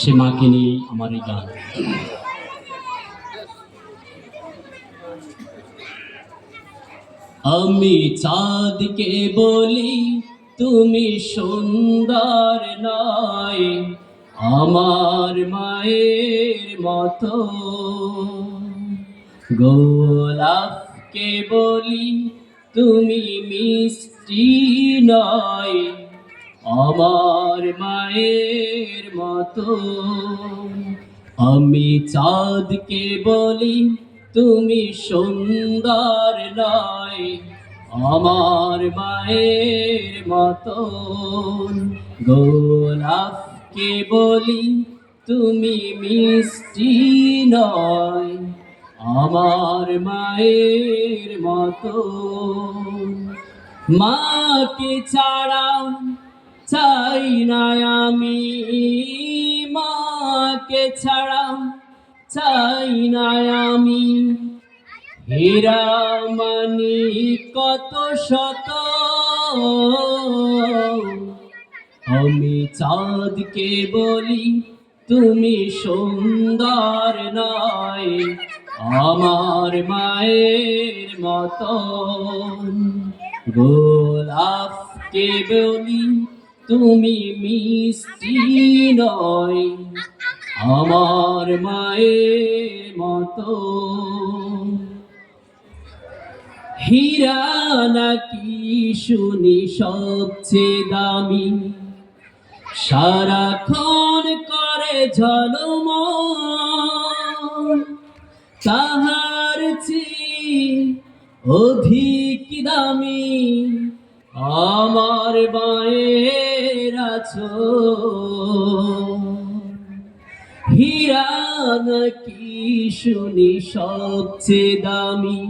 সে মাকে নিয়ে আমার এই গান। আমি চাঁদকে বলি, তুমি সুন্দর নয়, আমার মায়ের মতো। গোলাপকে বলি, তুমি মিষ্টি নয় আমার মায়ের মতো। আমি চাঁদকে বলি, তুমি সুন্দর নয়। আমার মায়ের মতো। গোলাপকে বলি, তুমি মিষ্টি নয়। আমার মায়ের মতো। মাকে ছাড়া চাই না আমি মাকে ছাড়া চাই না আমি। হীরা কত শত, আমি চাঁদকে বলি তুমি সুন্দর নয়, আমার মায়ের মতো গোলাপকে বলি তুমি মিষ্টি নয়, আমার মায়ের মতো। হীরা নাকি শুনি সবচেয়ে দামি? সারাক্ষণ করে ঝলম তাহার চেয়ে অধিক দামি আমার মায়ের আছো। হীরা নাকি শুনি সবচেয়ে দামি?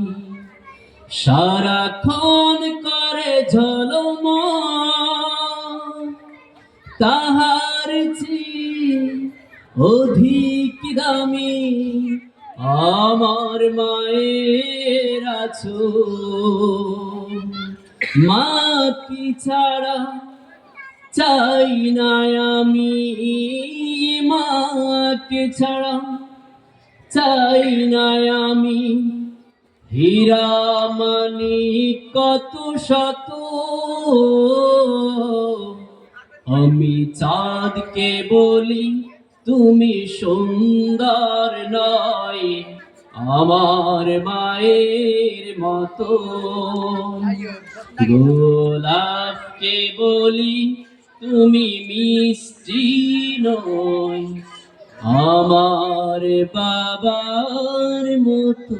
সারাক্ষণ করে ঝলম। তাহার অধিক দামি আমার মায়ের আছো। মা কি ছাড়া চাই না আমি? মাকে ছাড়া চাই না আমি? হীরামণি কত শত। আমি চাঁদকে বলি তুমি সুন্দর নয় আমার মায়ের মতো। গোলাপকে বলি তুমি মিষ্টি নয় আমার বাবার মতো।